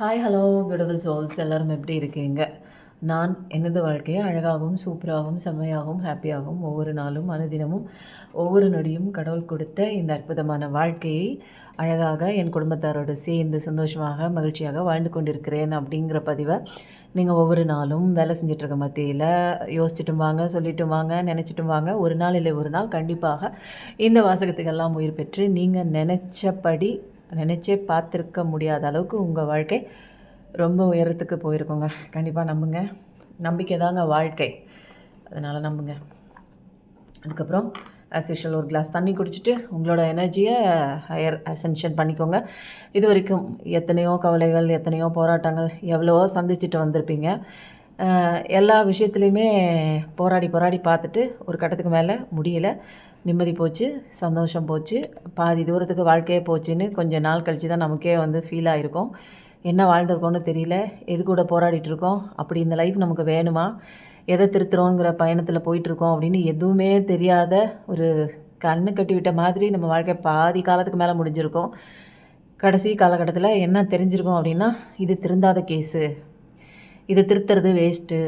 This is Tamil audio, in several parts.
ஹாய் ஹலோ பியூட்டிஃபுல் சோல்ஸ் எல்லோரும் எப்படி இருக்கீங்க? நான் எனது வாழ்க்கையை அழகாகவும் சூப்பராகவும் செம்மையாகவும் ஹாப்பியாகவும் ஒவ்வொரு நாளும் அனுதினமும் ஒவ்வொரு நொடியும் கடவுள் கொடுத்த இந்த அற்புதமான வாழ்க்கையை அழகாக என் குடும்பத்தாரோடு சேர்ந்து சந்தோஷமாக மகிழ்ச்சியாக வாழ்ந்து கொண்டிருக்கிறேன் அப்படிங்கிற பதிவை நீங்கள் ஒவ்வொரு நாளும் வேலை செஞ்சிட்ருக்க மத்தியில் யோசிச்சுட்டும் வாங்க சொல்லிட்டும் வாங்க நினச்சிட்டும் வாங்க. ஒரு நாள் இல்லை ஒரு நாள் கண்டிப்பாக இந்த வாசகத்துக்கெல்லாம் உயிர் பெற்று நீங்கள் நினச்சபடி நினச்சே பார்த்துருக்க முடியாத அளவுக்கு உங்கள் வாழ்க்கை ரொம்ப உயரத்துக்கு போயிருக்கோங்க. கண்டிப்பாக நம்புங்க. நம்பிக்கை தாங்க வாழ்க்கை. அதனால் நம்புங்க. அதுக்கப்புறம் ஆஸ் யூஷுவல் ஒரு கிளாஸ் தண்ணி குடிச்சிட்டு உங்களோட எனர்ஜியை ஹையர் அசென்ஷன் பண்ணிக்கோங்க. இது வரைக்கும் எத்தனையோ கவலைகள் எத்தனையோ போராட்டங்கள் எவ்வளவோ சந்திச்சுட்டு வந்திருப்பீங்க. எல்லா விஷயத்துலையுமே போராடி போராடி பார்த்துட்டு ஒரு கட்டத்துக்கு மேலே முடியல. நிம்மதி போச்சு சந்தோஷம் போச்சு. பாதி தூரத்துக்கு வாழ்க்கையே போச்சுன்னு கொஞ்சம் நாள் கழித்து தான் நமக்கே வந்து ஃபீல் ஆகிருக்கும் என்ன வாழ்ந்துருக்கோன்னு தெரியல. எது கூட போராடிட்டுருக்கோம் அப்படி இந்த லைஃப் நமக்கு வேணுமா? எதை திருத்துறோங்கிற பயணத்தில் போயிட்டுருக்கோம் அப்படின்னு எதுவுமே தெரியாத ஒரு கண்ணு கட்டி விட்ட மாதிரி நம்ம வாழ்க்கை பாதி காலத்துக்கு மேலே முடிஞ்சிருக்கோம். கடைசி காலகட்டத்தில் என்ன தெரிஞ்சிருக்கோம் அப்படின்னா இது திருந்தாத கேஸு இது திருத்துறது வேஸ்ட்டு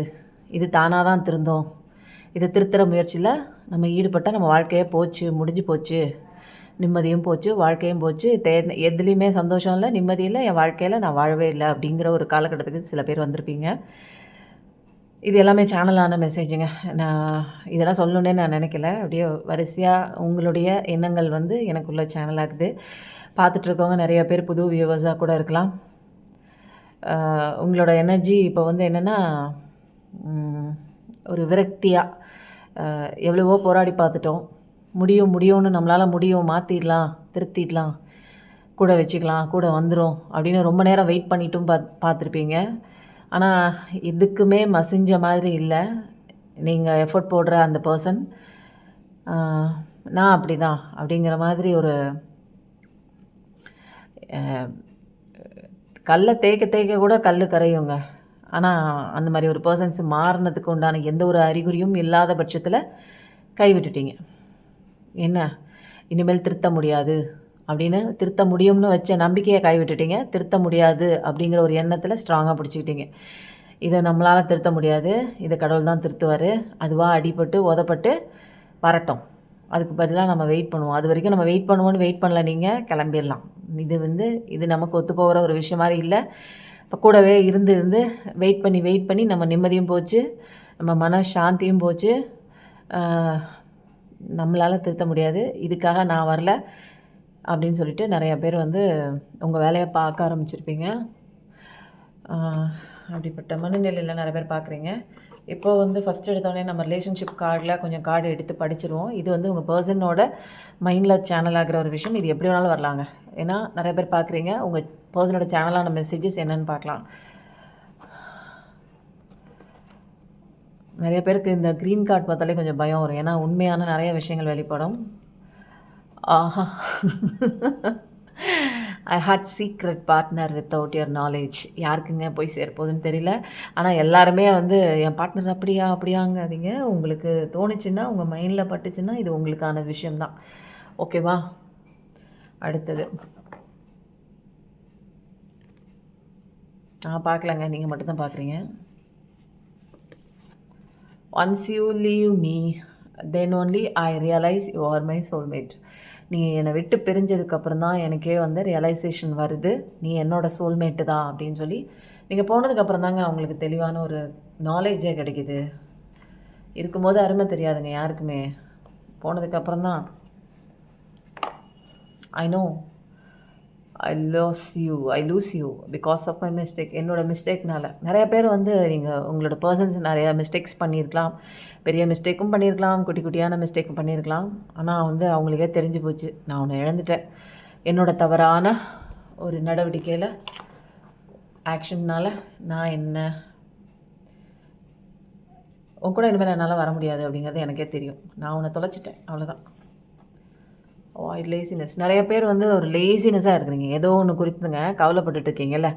இது தானாக தான் திருந்தோம். இதை திருத்துற முயற்சியில் நம்ம ஈடுபட்டால் நம்ம வாழ்க்கையே போச்சு முடிஞ்சு போச்சு. நிம்மதியும் போச்சு வாழ்க்கையும் போச்சு. தே எதுலேயுமே சந்தோஷம் இல்லை நிம்மதி இல்லை என் வாழ்க்கையில் நான் வாழவே இல்லை அப்படிங்கிற ஒரு காலகட்டத்துக்கு சில பேர் வந்திருப்பீங்க. இது எல்லாமே சேனலான மெசேஜுங்க நான் இதெல்லாம் சொல்லணுன்னே நான் நினைக்கல. அப்படியே வரிசையாக உங்களுடைய எண்ணங்கள் வந்து எனக்குள்ள சேனலாகுது பார்த்துட்ருக்கவங்க நிறைய பேர் புது வியூவர்ஸாக கூட இருக்கலாம். உங்களோட எனர்ஜி இப்போ வந்து என்னென்னா ஒரு விரக்தியாக எவ்வளவோ போராடி பார்த்துட்டோம். முடியும் முடியும்னு நம்மளால் முடியும். மாற்றிடலாம் திருத்திடலாம். கூட வச்சுக்கலாம் கூட வந்துடும் அப்படின்னு ரொம்ப நேரம் வெயிட் பண்ணிட்டும் பாத் பார்த்துருப்பீங்க. ஆனால் இதுக்குமே மசிஞ்ச மாதிரி இல்லை. நீங்கள் எஃபோர்ட் போடுற அந்த பர்சன் நான் அப்படி தான் அப்படிங்கிற மாதிரி ஒரு கல்லை தேய்க்க தேய்க்க கூட கல் கரையுங்க. ஆனால் அந்த மாதிரி ஒரு பர்சன்ஸ் மாறினதுக்கு உண்டான எந்த ஒரு அறிகுறியும் இல்லாத பட்சத்தில் கைவிட்டுட்டீங்க என்ன? இனிமேல் திருத்த முடியாது. அப்படின்னு திருத்த முடியும்னு வச்ச நம்பிக்கையை கைவிட்டுட்டீங்க திருத்த முடியாது அப்படிங்கிற ஒரு எண்ணத்தில் ஸ்ட்ராங்காக பிடிச்சிக்கிட்டீங்க. இதை நம்மளால் திருத்த முடியாது. இதை கடவுள் தான் திருத்துவார். அதுவாக அடிபட்டு உதப்பட்டு வரட்டும். அதுக்கு பதிலாக நம்ம வெயிட் பண்ணுவோம். அது வரைக்கும் நம்ம வெயிட் பண்ணுவோன்னு வெயிட் பண்ணல நீங்கள் கிளம்பிடலாம் இது வந்து இது நமக்கு ஒத்து போகிற ஒரு விஷயம் மாதிரி இல்லை. கூடவே இருந்து இருந்து வெயிட் பண்ணி வெயிட் பண்ணி நம்ம நிம்மதியும் போச்சு நம்ம மன சாந்தியும் போச்சு. நம்மளால் திருத்த முடியாது. இதுக்காக நான் வரல அப்படின்னு சொல்லிட்டு நிறையா பேர் வந்து உங்கள் வேலையை பார்க்க ஆரம்பிச்சிருப்பீங்க. அப்படிப்பட்ட மனநிலையில் நிறைய பேர் பார்க்குறீங்க. இப்போது வந்து ஃபஸ்ட் எடுத்தோடனே நம்ம ரிலேஷன்ஷிப் கார்டில் கொஞ்சம் கார்டு எடுத்து படிச்சிருவோம். இது வந்து உங்கள் பர்சனோட மைண்டில் சேனல் ஆகிற ஒரு விஷயம். இது எப்படி வேணாலும் வரலாங்க. ஏன்னா நிறைய பேர் பார்க்குறீங்க. உங்கள் பர்சனோட சேனலான மெசேஜஸ் என்னன்னு பார்க்கலாம். நிறைய பேருக்கு இந்த க்ரீன் கார்டு பார்த்தாலே கொஞ்சம் பயம் வரும். ஏன்னா உண்மையான நிறைய விஷயங்கள் வெளிப்படும். ஆஹா. I had secret partner without your knowledge யாருக்குங்க போய் சேர்ப்போதுன்னு தெரியல. ஆனால் எல்லாருமே வந்து என் பார்ட்னர் அப்படியா அப்படியாங்காதீங்க. உங்களுக்கு தோணுச்சுன்னா உங்கள் மைண்டில் பட்டுச்சுன்னா இது உங்களுக்கான விஷயம்தான். ஓகேவா அடுத்தது. நான் பார்க்கலங்க. நீங்கள் மட்டும்தான் பார்க்குறீங்க. Once you leave me then only I realise you are my soulmate நீ என்னை விட்டு பிரிஞ்சதுக்கப்புறம் தான் எனக்கே வந்து ரியலைசேஷன் வருது. நீ என்னோட சோல்மேட்டு தான் அப்படின்னு சொல்லி. நீங்கள் போனதுக்கப்புறம் தாங்க அவங்களுக்கு தெளிவான ஒரு நாலேஜே கிடைக்குது. இருக்கும்போது அருமை தெரியாதுங்க யாருக்குமே. போனதுக்கப்புறம் தான். I know I loss you I lose you because of my mistake என்னோடய மிஸ்டேக்னால் நிறையா பேர் வந்து நீங்கள் உங்களோட பர்சன்ஸ் நிறையா மிஸ்டேக்ஸ் பண்ணியிருக்கலாம். பெரிய மிஸ்டேக்கும் பண்ணியிருக்கலாம் குட்டி குட்டியான மிஸ்டேக்கும் பண்ணியிருக்கலாம். ஆனால் வந்து அவங்களுக்கே தெரிஞ்சு போச்சு. நான் உன்னை இழந்துட்டேன். என்னோடய தவறான ஒரு நடவடிக்கையில் ஆக்ஷன்னால் நான் என்ன உன் கூட இனிமேல் என்னால் வர முடியாது அப்படிங்கிறது எனக்கே தெரியும். நான் உன்னை தொலைச்சிட்டேன். அவ்வளோதான் லேசினஸ் நிறைய பேர் வந்து ஒரு லேசினஸாக இருக்கிறீங்க. ஏதோ ஒன்று குறித்துங்க கவலைப்பட்டுட்டு இருக்கீங்கல்ல.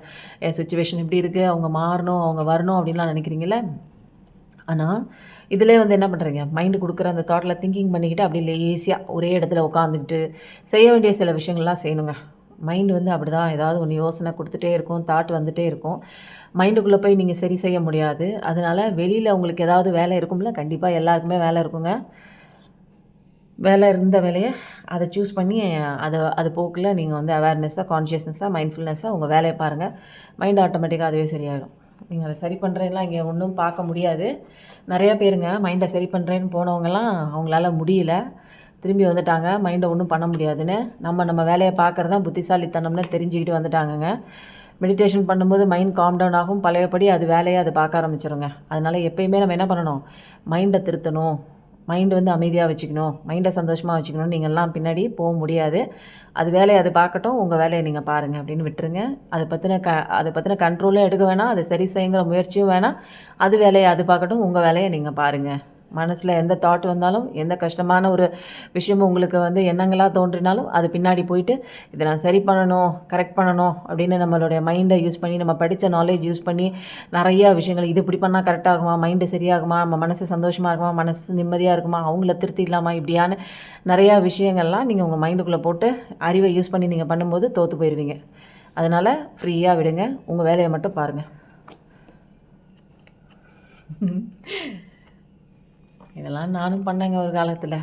என் சுச்சுவேஷன் இப்படி இருக்குது அவங்க மாறணும் அவங்க வரணும் அப்படின்லாம் நினைக்கிறீங்களே ஆனால் இதிலே வந்து என்ன பண்ணுறீங்க மைண்டு கொடுக்குற அந்த தாட்டில் திங்கிங் பண்ணிக்கிட்டு அப்படியே லேசியாக ஒரே இடத்துல உட்காந்துக்கிட்டு செய்ய வேண்டிய சில விஷயங்கள்லாம் செய்யணுங்க. மைண்டு வந்து அப்படி தான் ஏதாவது ஒன்று யோசனை கொடுத்துட்டே இருக்கும். தாட் வந்துட்டே இருக்கும். மைண்டுக்குள்ளே போய் நீங்கள் சரி செய்ய முடியாது. அதனால் வெளியில் உங்களுக்கு ஏதாவது வேலை இருக்கும்ல கண்டிப்பாக எல்லாருக்குமே வேலை இருக்குங்க. வேலை இருந்த வேலையை அதை சூஸ் பண்ணி அதை அது போக்கில் நீங்கள் வந்து அவேர்னஸ்ஸாக கான்ஷியஸ்னஸாக மைண்ட்ஃபுல்னஸாக உங்கள் வேலையை பாருங்கள் மைண்ட் ஆட்டோமேட்டிக்காக அதுவே சரியாயிடும். நீங்கள் அதை சரி பண்ணுறேன்லாம் இங்கே ஒன்றும் பார்க்க முடியாது. நிறையா பேருங்க மைண்டை சரி பண்ணுறேன்னு போனவங்கலாம் அவங்களால முடியல. திரும்பி வந்துட்டாங்க. மைண்டை ஒன்றும் பண்ண முடியாதுன்னு நம்ம நம்ம வேலையை பார்க்குறது தான் புத்திசாலித்தனம்னு தெரிஞ்சுக்கிட்டு வந்துட்டாங்கங்க. மெடிடேஷன் பண்ணும்போது மைண்ட் காம் டவுன் ஆகும். பழையபடி அது வேலையை அது பார்க்க ஆரம்பிச்சிருங்க. அதனால் எப்பயுமே நம்ம என்ன பண்ணணும்? மைண்டை திருத்தணும். மைண்டு வந்து அமைதியாக வச்சுக்கணும். மைண்டை சந்தோஷமாக வச்சுக்கணும் நீங்கள்லாம் பின்னாடி போக முடியாது. அது வேலையை அது பார்க்கட்டும் உங்கள் வேலையை நீங்கள் பாருங்கள் அப்படின்னு விட்டுருங்க. அதை பற்றின க அதை பற்றின கண்ட்ரோலும் எடுக்க வேணாம். அதை சரி செய்யுங்கிற முயற்சியும் வேணாம். அது வேலையை அது பார்க்கட்டும் உங்கள் வேலையை நீங்கள் பாருங்கள் மனசில் எந்த தாட் வந்தாலும் எந்த கஷ்டமான ஒரு விஷயமும் உங்களுக்கு வந்து எண்ணங்களாக தோன்றினாலும் அது பின்னாடி போயிட்டு இதை நான் சரி பண்ணணும் கரெக்ட் பண்ணணும் அப்படின்னு நம்மளுடைய மைண்டை யூஸ் பண்ணி நம்ம படித்த நாலேஜ் யூஸ் பண்ணி நிறையா விஷயங்கள் இது இப்படி பண்ணால் கரெக்டாகுமா மைண்டு சரியாகுமா? நம்ம மனசு சந்தோஷமாக இருக்குமா? மனசு நிம்மதியாக இருக்குமா? அவங்கள திருத்திடலாமா இப்படியான நிறையா விஷயங்கள்லாம் நீங்கள் உங்கள் மைண்டுக்குள்ளே போட்டு அறிவை யூஸ் பண்ணி நீங்கள் பண்ணும்போது தோற்று போயிடுவீங்க அதனால் ஃப்ரீயாக விடுங்க. உங்கள் வேலையை மட்டும் பாருங்கள் இதெல்லாம் நானும் பண்ணேங்க ஒரு காலத்தில்.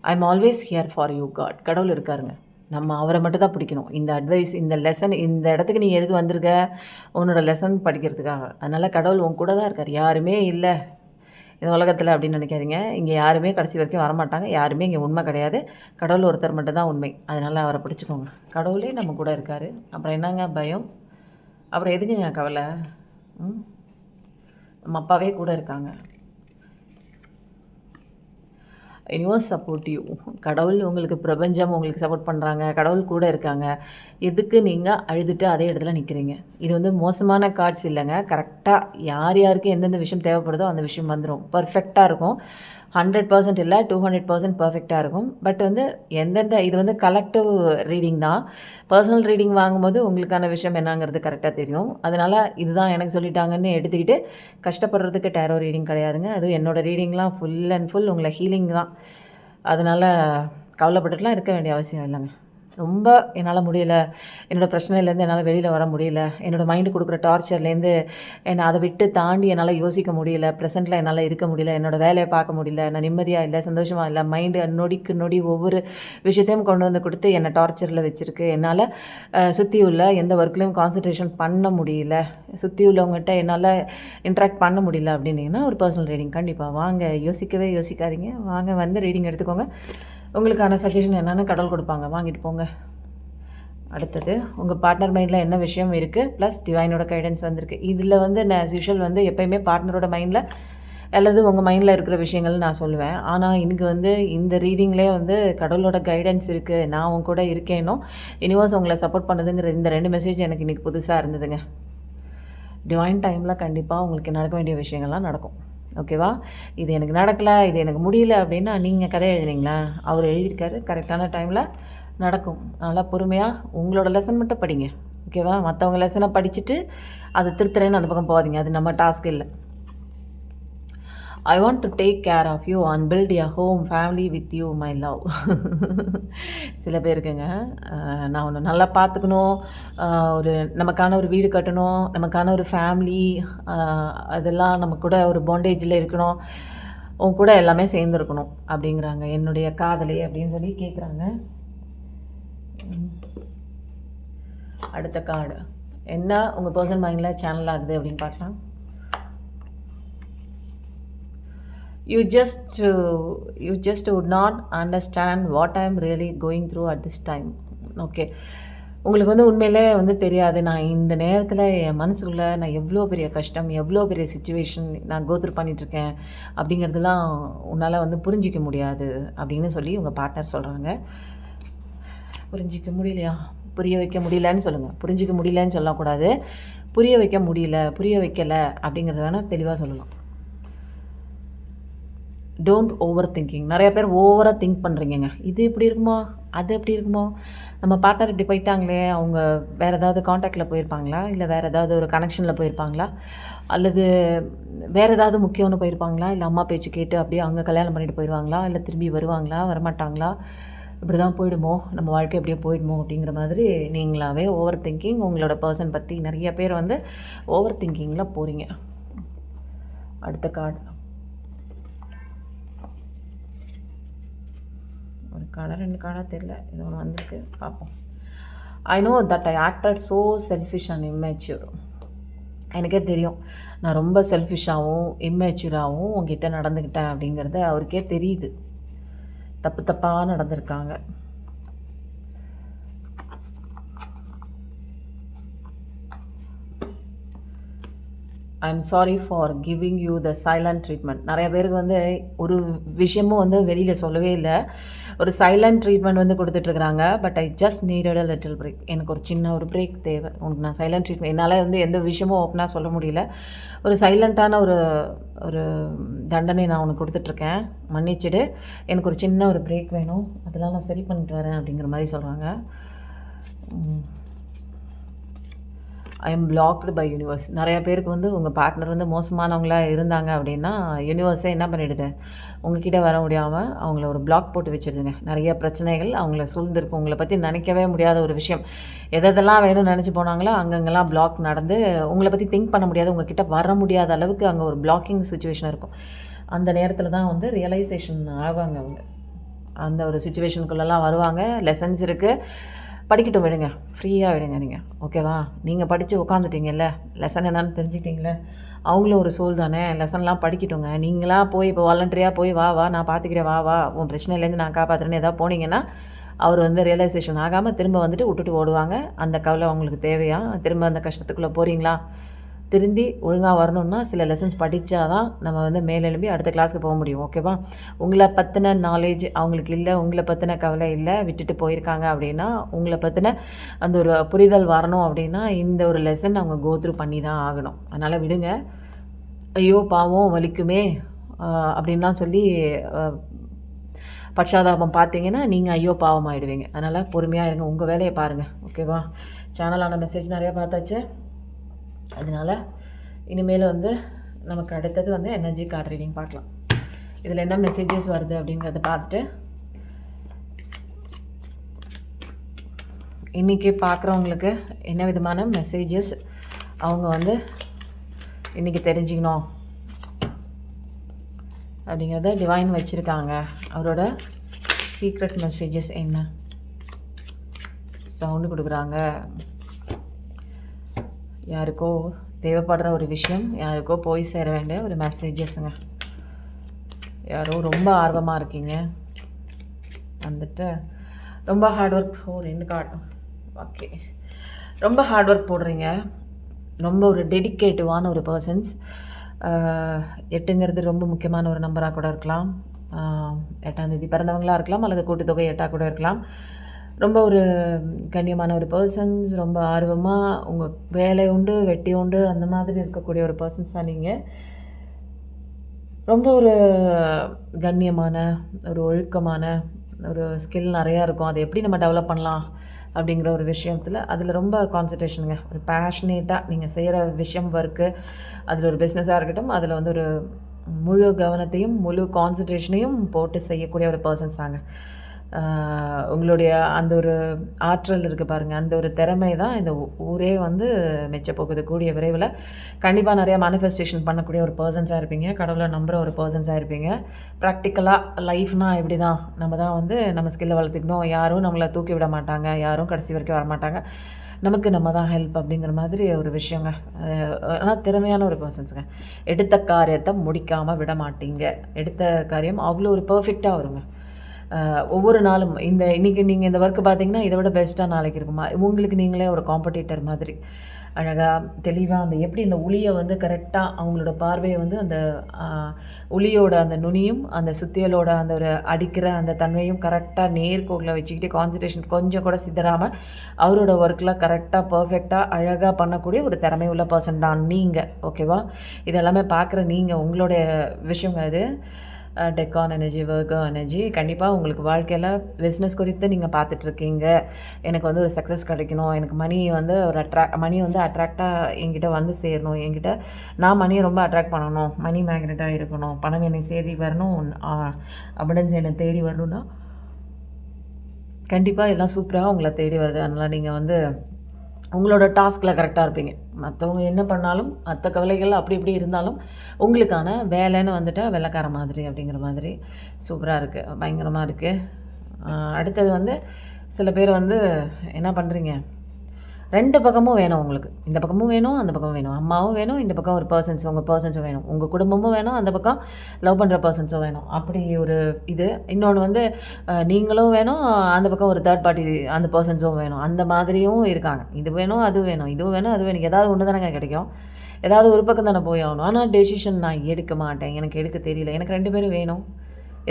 I am always here for you God கடவுள் இருக்காருங்க. நம்ம அவரை மட்டும் தான் பிடிக்கணும். இந்த அட்வைஸ் இந்த லெசன் இந்த இடத்துக்கு நீ எதுக்கு வந்திருக்க? உன்னோட லெசன் படிக்கிறதுக்காக. அதனால் கடவுள் உன் கூட தான் இருக்கார். யாருமே இல்லை. இந்த உலகத்தில் அப்படின்னு நினைக்காதீங்க. இங்கே யாருமே கடைசி வரைக்கும் வரமாட்டாங்க. யாருமே இங்கே உண்மை கிடையாது. கடவுள் ஒருத்தர் மட்டும் தான் உண்மை. அதனால் அவரை பிடிச்சிக்கோங்க. கடவுளே நம்ம கூட இருக்கார். அப்புறம் என்னங்க பயம்? அப்புறம் எதுக்குங்க கவலை? ம்? நம்ம அப்பாவே கூட இருக்காங்க. யூனிவர்ஸ் சப்போர்ட் யூ கடவுள் உங்களுக்கு பிரபஞ்சம் உங்களுக்கு சப்போர்ட் பண்ணுறாங்க கடவுள் கூட இருக்காங்க. எதுக்கு நீங்கள் அழுதுட்டு அதே இடத்துல நிற்கிறீங்க இது வந்து மோசமான கார்ட்ஸ் இல்லைங்க. கரெக்டாக யார் யாருக்கு எந்தெந்த விஷயம் தேவைப்படுதோ அந்த விஷயம் வந்துடும் பர்ஃபெக்டாக இருக்கும். ஹண்ட்ரட் பர்சன்ட் இல்லை டூ ஹண்ட்ரட் பர்சன்ட் பர்ஃபெக்டாக இருக்கும். பட் வந்து எந்தெந்த இது வந்து கலெக்டிவ் ரீடிங் தான். பர்சனல் ரீடிங் வாங்கும்போது உங்களுக்கான விஷயம் என்னங்கிறது கரெக்டாக தெரியும். அதனால் இதுதான் எனக்கு சொல்லிட்டாங்கன்னு எடுத்துக்கிட்டு கஷ்டப்படுறதுக்கு டேரோ ரீடிங் கிடையாதுங்க. அதுவும் என்னோடய ரீடிங்லாம் ஃபுல் அண்ட் ஃபுல் உங்களை ஹீலிங் தான். அதனால் கவலைப்பட்டுட்டுலாம் இருக்க வேண்டிய அவசியம் இல்லைங்க. ரொம்ப என்னால் முடியல. என்னோடய பிரச்சனையிலேருந்து என்னால் வெளியில் வர முடியல. என்னோடய மைண்டு கொடுக்குற டார்ச்சர்லேருந்து என்னை அதை விட்டு தாண்டி என்னால் யோசிக்க முடியல. ப்ரெசென்ட்டில் என்னால் இருக்க முடியல. என்னோடய வேலையை பார்க்க முடியல. நான் நிம்மதியாக இல்லை சந்தோஷமாக இல்லை. மைண்டு நொடிக்கு நொடி ஒவ்வொரு விஷயத்தையும் கொண்டு வந்து கொடுத்து என்னை டார்ச்சரில் வச்சுருக்கு. என்னால் சுற்றி உள்ள எந்த ஒர்க்லேயும் கான்சன்ட்ரேஷன் பண்ண முடியல. சுற்றி உள்ளவங்ககிட்ட என்னால் இன்ட்ராக்ட் பண்ண முடியல அப்படின்னீங்கன்னா ஒரு பர்சனல் ரீடிங் கண்டிப்பாக வாங்க யோசிக்கவே யோசிக்காதீங்க. வாங்க வந்து ரீடிங் எடுத்துக்கோங்க. உங்களுக்கான சஜஷன் என்னென்னு கடவுள் கொடுப்பாங்க. வாங்கிட்டு போங்க. அடுத்தது உங்கள் பார்ட்னர் மைண்டில் என்ன விஷயம் இருக்குது ப்ளஸ் டிவைனோட கைடன்ஸ் வந்திருக்கு. இதில் வந்து நான் யூஷுவல் வந்து எப்போயுமே பார்ட்னரோட மைண்டில் அல்லது உங்கள் மைண்டில் இருக்கிற விஷயங்கள் நான் சொல்லுவேன். ஆனால் இன்றைக்கி வந்து இந்த ரீடிங்லேயே வந்து கடவுளோட கைடன்ஸ் இருக்குது நான் உங்க கூட இருக்கேனோ யூனிவர்ஸ் உங்களை சப்போர்ட் பண்ணுதுங்கிற இந்த ரெண்டு மெசேஜ் எனக்கு இன்றைக்கி புதுசாக இருந்ததுங்க. டிவைன் டைமில் கண்டிப்பாக உங்களுக்கு நடக்க வேண்டிய விஷயங்கள்லாம் நடக்கும். ஓகேவா? இது எனக்கு நடக்கலை இது எனக்கு முடியல அப்படின்னா நீங்கள் கதை எழுதுனீங்களா அவர் எழுதியிருக்காரு கரெக்டான டைமில் நடக்கும். நல்லா பொறுமையாக உங்களோட லெசன் மட்டும் படிங்க ஓகேவா? மற்றவங்க லெசனை படிச்சுட்டு அதை திருத்துறேன்னு அந்த பக்கம் போகாதீங்க. அது நம்ம டாஸ்க் இல்லை. I want to take care of you and build a home family with you my love சில பேருக்குங்க நான் ஒன்று நல்லா பார்த்துக்கணும். ஒரு நமக்கான ஒரு வீடு கட்டணும் நமக்கான ஒரு ஃபேமிலி அதெல்லாம் நம்ம கூட ஒரு பாண்டேஜில் இருக்கணும். உன் கூட எல்லாமே சேர்ந்துருக்கணும் அப்படிங்கிறாங்க. என்னுடைய காதலி அப்படின்னு சொல்லி கேட்குறாங்க அடுத்த கார்டு என்ன உங்கள் பர்சன் மைண்டில் சேனல் ஆகுது அப்படின்னு பார்க்கலாம். You just you just would not understand what I am really going through at this time okay உங்களுக்கு வந்து உண்மையிலே வந்து தெரியாது. நான் இந்த நேரத்தில் என் மனசுக்குள்ளே நான் எவ்வளோ பெரிய கஷ்டம் எவ்வளோ பெரிய சுச்சுவேஷன் நான் கோத்ரூ பண்ணிகிட்ருக்கேன் அப்படிங்கிறதுலாம் உன்னால் வந்து புரிஞ்சிக்க முடியாது அப்படின்னு சொல்லி உங்கள் பார்ட்னர் சொல்கிறாங்க புரிஞ்சிக்க முடியலையா? புரிய வைக்க முடியலன்னு சொல்லுங்கள் புரிஞ்சிக்க முடியலன்னு சொல்லக்கூடாது. புரிய வைக்க முடியல புரிய வைக்கலை அப்படிங்கிறத வேணால் தெளிவாக சொல்லலாம். டோன்ட் ஓவர் திங்கிங் நிறைய பேர் ஓவராக திங்க் பண்ணுறீங்க இது இப்படி இருக்குமோ? அது எப்படி இருக்குமோ? நம்ம பார்ட்னர் இப்படி போயிட்டாங்களே அவங்க வேறு ஏதாவது காண்டாக்டில் போயிருப்பாங்களா? இல்லை வேறு ஏதாவது ஒரு கனெக்ஷனில் போயிருப்பாங்களா? அல்லது வேறு ஏதாவது முக்கியம்னு போயிருப்பாங்களா? இல்லை அம்மா பேச்சு கேட்டு அப்படியே அங்கே கல்யாணம் பண்ணிட்டு போயிடுவாங்களா இல்லை திரும்பி வருவாங்களா? வரமாட்டாங்களா? இப்படி தான் போயிடுமோ? நம்ம வாழ்க்கை அப்படியே போயிடுமோ அப்படிங்கிற மாதிரி நீங்களாவே ஓவர் திங்கிங் உங்களோட பர்சன் பற்றி நிறைய பேர் வந்து ஓவர் திங்கிங்கில் போகிறீங்க அடுத்த கார்டு ஒரு கார்டாக ரெண்டு கார்டாக தெரில இது ஒன்று வந்திருக்கு. பார்ப்போம் I know that I acted so selfish and immature எனக்கே தெரியும். நான் ரொம்ப செல்ஃபிஷாகவும் இம்மேச்சூராகவும் உங்ககிட்ட நடந்துக்கிட்டேன் அப்படிங்கிறது அவருக்கே தெரியுது. தப்பு தப்பாக நடந்திருக்காங்க. I am sorry for giving you the silent treatment நிறைய பேருக்கு வந்து ஒரு விஷயமும் வந்து வெளியில் சொல்லவே இல்லை. ஒரு சைலண்ட் ட்ரீட்மெண்ட் வந்து கொடுத்துட்ருக்குறாங்க. But I just needed a little break எனக்கு ஒரு சின்ன ஒரு பிரேக் தேவை. உனக்கு நான் சைலண்ட் ட்ரீட்மெண்ட் என்னால் வந்து எந்த விஷயமும் ஓப்பனாக சொல்ல முடியல. ஒரு சைலண்ட்டான ஒரு ஒரு தண்டனை நான் உனக்கு கொடுத்துட்ருக்கேன். மன்னிச்சிடு. எனக்கு ஒரு சின்ன ஒரு பிரேக் வேணும். அதெல்லாம் நான் சரி பண்ணிட்டு வரேன் அப்படிங்கிற மாதிரி சொல்கிறாங்க I am blocked by universe நிறையா பேருக்கு வந்து உங்கள் பார்ட்னர் வந்து மோசமானவங்களாக இருந்தாங்க அப்படின்னா யூனிவர்ஸே என்ன பண்ணிடுது? உங்ககிட்ட வர முடியாமல் அவங்கள ஒரு பிளாக் போட்டு வச்சுருதுங்க. நிறைய பிரச்சனைகள் அவங்கள சூழ்ந்திருக்கும். உங்களை பற்றி நினைக்கவே முடியாத ஒரு விஷயம். எதெல்லாம் வேணும்னு நினச்சி போனாங்களோ அங்கங்கெல்லாம் பிளாக் நடந்து உங்களை பற்றி திங்க் பண்ண முடியாது. உங்ககிட்ட வர முடியாத அளவுக்கு அங்கே ஒரு பிளாக்கிங் சுச்சுவேஷன் இருக்கும். அந்த நேரத்தில் தான் வந்து ரியலைசேஷன் ஆவாங்க அவங்க. அந்த ஒரு சுச்சுவேஷனுக்குள்ளெல்லாம் வருவாங்க. லெசன்ஸ் இருக்குது படிக்கட்டும் விடுங்க. ஃப்ரீயாக விடுங்க நீங்கள் ஓகேவா நீங்கள் படித்து உட்காந்துட்டீங்கல்ல லெசன் என்னன்னு தெரிஞ்சுக்கிட்டீங்களே அவங்களும் ஒரு சோல் தானே? லெசன்லாம் படிக்கட்டுங்க. நீங்களாக போய் இப்போ வாலண்டரியாக போய் வா வா நான் பார்த்துக்கிறேன் வா வா. உன் பிரச்சனையிலேருந்து நான் காப்பாற்றுறேன்னு ஏதாவது போனீங்கன்னா அவர் வந்து ரியலைசேஷன் ஆகாமல் திரும்ப வந்துட்டு விட்டுட்டு ஓடுவாங்க. அந்த கவலை அவங்களுக்கு தேவையா? திரும்ப அந்த கஷ்டத்துக்குள்ளே போகிறீங்களா திருந்தி ஒழுங்காக வரணும்னா சில லெசன்ஸ் படித்தா தான் நம்ம வந்து மேலெழும்பி அடுத்த கிளாஸ்க்கு போக முடியும். ஓகேவா உங்களை பற்றின நாலேஜ் அவங்களுக்கு இல்லை உங்களை பற்றின கவலை இல்லை விட்டுட்டு போயிருக்காங்க அப்படின்னா உங்களை பற்றின அந்த ஒரு புரிதல் வரணும் அப்படின்னா இந்த ஒரு லெசன் அவங்க கோத்ரூ பண்ணி தான் ஆகணும். அதனால் விடுங்க. ஐயோ பாவம் வலிக்குமே அப்படின்லாம் சொல்லி பட்சாதாபம் பார்த்தீங்கன்னா நீங்கள் ஐயோ பாவம் ஆகிடுவீங்க அதனால் பொறுமையாக இருங்க. உங்கள் வேலையை பாருங்கள் ஓகேவா சேனலான மெசேஜ் நிறையா பார்த்தாச்சு. அதனால் இனிமேல் வந்து நமக்கு அடுத்தது வந்து எனர்ஜி கார்டு ரீடிங் பார்க்கலாம். இதில் என்ன மெசேஜஸ் வருது அப்படிங்கிறத பார்த்துட்டு இன்றைக்கி பார்க்குறவங்களுக்கு என்ன விதமான மெசேஜஸ் அவங்க வந்து இன்றைக்கி தெரிஞ்சுக்கணும் அப்படிங்கிறத டிவைன் வச்சுருக்காங்க. அவரோட சீக்ரெட் மெசேஜஸ் என்ன? சவுண்டு கொடுக்குறாங்க. யாருக்கோ தேவைப்படுற ஒரு விஷயம் யாருக்கோ போய் சேர வேண்டிய ஒரு மெசேஜஸ்ங்க யாரோ ரொம்ப ஆர்வமாக இருக்கீங்க. வந்துட்டு ரொம்ப ஹார்ட் ஒர்க் ஓ ரெண்டு கார்டு ஓகே ரொம்ப ஹார்ட் ஒர்க் போடுறீங்க. ரொம்ப ஒரு டெடிக்கேட்டிவான ஒரு பர்சன்ஸ் எட்டுங்கிறது ரொம்ப முக்கியமான ஒரு நம்பராக கூட இருக்கலாம். எட்டாம் தேதி பிறந்தவங்களாக இருக்கலாம் அல்லது கூட்டுத்தொகை எட்டாக கூட இருக்கலாம். ரொம்ப ஒரு கண்ணியமான ஒரு பர்சன்ஸ் ரொம்ப ஆர்வமாக உங்கள் வேலை உண்டு வெட்டி உண்டு அந்த மாதிரி இருக்கக்கூடிய ஒரு பர்சன்ஸ் தான் நீங்கள் ரொம்ப ஒரு கண்ணியமான ஒரு ஒழுக்கமான ஒரு ஸ்கில் நிறையா இருக்கும். அதை எப்படி நம்ம டெவலப் பண்ணலாம் அப்படிங்கிற ஒரு விஷயத்தில் அதில் ரொம்ப கான்சன்ட்ரேஷனுங்க ஒரு பேஷனேட்டாக நீங்கள் செய்கிற விஷயம் ஒர்க்கு அதில் ஒரு பிஸ்னஸாக இருக்கட்டும் அதில் வந்து ஒரு முழு கவனத்தையும் முழு கான்சன்ட்ரேஷனையும் போட்டு செய்யக்கூடிய ஒரு பர்சன்ஸ் தாங்க. உங்களுடைய அந்த ஒரு ஆற்றல் இருக்குது பாருங்கள் அந்த ஒரு திறமை தான் இந்த ஊரே வந்து மெச்ச போகுது. கூடிய விரைவில் கண்டிப்பாக நிறையா மேனிஃபெஸ்டேஷன் பண்ணக்கூடிய ஒரு பர்சன்ஸாக இருப்பீங்க. கடவுளை நம்புகிற ஒரு பர்சன்ஸாக இருப்பீங்க. ப்ராக்டிக்கலாக லைஃப்னால் இப்படி தான் நம்ம தான் வந்து நம்ம ஸ்கில்லை வளர்த்துக்கணும். யாரும் நம்மளை தூக்கி விட மாட்டாங்க. யாரும் கடைசி வரைக்கும் வரமாட்டாங்க நமக்கு நம்ம தான் ஹெல்ப் அப்படிங்கிற மாதிரி ஒரு விஷயங்க. ஆனால் திறமையான ஒரு பர்சன்ஸுங்க எடுத்த காரியத்தை முடிக்காமல் விட மாட்டீங்க. எடுத்த காரியம் அவ்வளோ ஒரு பர்ஃபெக்டாக வருங்க. ஒவ்வொரு நாளும் இந்த இன்றைக்கி நீங்கள் இந்த ஒர்க்கு பார்த்தீங்கன்னா இதை விட பெஸ்ட்டாக நாளைக்கு இருக்குமா? உங்களுக்கு நீங்களே ஒரு காம்படிட்டர் மாதிரி. அழகாக தெளிவாக அந்த எப்படி இந்த உளியை வந்து கரெக்டாக அவங்களோட பார்வையை வந்து அந்த உளியோட அந்த நுனியும் அந்த சுத்தியலோட அந்த ஒரு அடிக்கிற அந்த தன்மையும் கரெக்டாக நேர்கோட்டில் வச்சுக்கிட்டு கான்சன்ட்ரேஷன் கொஞ்சம் கூட சிதறாமல் அவரோட ஒர்க்கில் கரெக்டாக பர்ஃபெக்டாக அழகாக பண்ணக்கூடிய ஒரு திறமை உள்ள பர்சன் தான் நீங்கள் ஓகேவா இதெல்லாமே பார்க்குற நீங்கள் உங்களுடைய விஷயம் அது. Take on energy work on energy. கண்டிப்பாக உங்களுக்கு வாழ்க்கையில் பிஸ்னஸ் குறித்து நீங்கள் பார்த்துட்ருக்கீங்க. எனக்கு வந்து ஒரு சக்ஸஸ் கிடைக்கணும். எனக்கு மணி வந்து ஒரு அட்ராக்ட் மணி வந்து அட்ராக்டாக என்கிட்ட வந்து சேரணும். என்கிட்ட நான் மணியை ரொம்ப அட்ராக்ட் பண்ணணும். மணி மேக்னெட்டாக இருக்கணும். பணம் என்னை சேரி வரணும். அபடன்ஸ் என்னை தேடி வரணும்னா கண்டிப்பாக எல்லாம் சூப்பராக உங்களை தேடி வருது. அதனால் நீங்கள் வந்து உங்களோட டாஸ்கில் கரெக்டாக இருப்பீங்க. மற்றவங்க என்ன பண்ணாலும் மற்ற கவலைகள் அப்படி இப்படி இருந்தாலும் உங்களுக்கான வேலைன்னு வந்துட்டால் வெள்ளைக்கார மாதிரி அப்படிங்கிற மாதிரி சூப்பராக இருக்குது பயங்கரமாக இருக்குது அடுத்தது வந்து சில பேர் வந்து என்ன பண்ணுறீங்க ரெண்டு பக்கமும் வேணும் உங்களுக்கு. இந்த பக்கமும் வேணும் அந்த பக்கமும் வேணும். அம்மாவும் வேணும் இந்த பக்கம் ஒரு பர்சன்ஸ் உங்கள் பர்சன்ஸும் வேணும். உங்கள் குடும்பமும் வேணும் அந்த பக்கம் லவ் பண்ணுற பர்சன்ஸும் வேணும். அப்படி ஒரு இது. இன்னொன்று வந்து நீங்களும் வேணும் அந்த பக்கம் ஒரு தேர்ட் பார்ட்டி அந்த பர்சன்ஸும் வேணும். அந்த மாதிரியும் இருக்காங்க. இது வேணும் அது வேணும் இதுவும் வேணும் அது வேணும். ஏதாவது ஒன்று தானேங்க கிடைக்கும். ஏதாவது ஒரு பக்கம் தானே போய் ஆகணும். ஆனால் டெசிஷன் நான் எடுக்க மாட்டேன். எனக்கு எடுக்க தெரியல. எனக்கு ரெண்டு பேரும் வேணும்.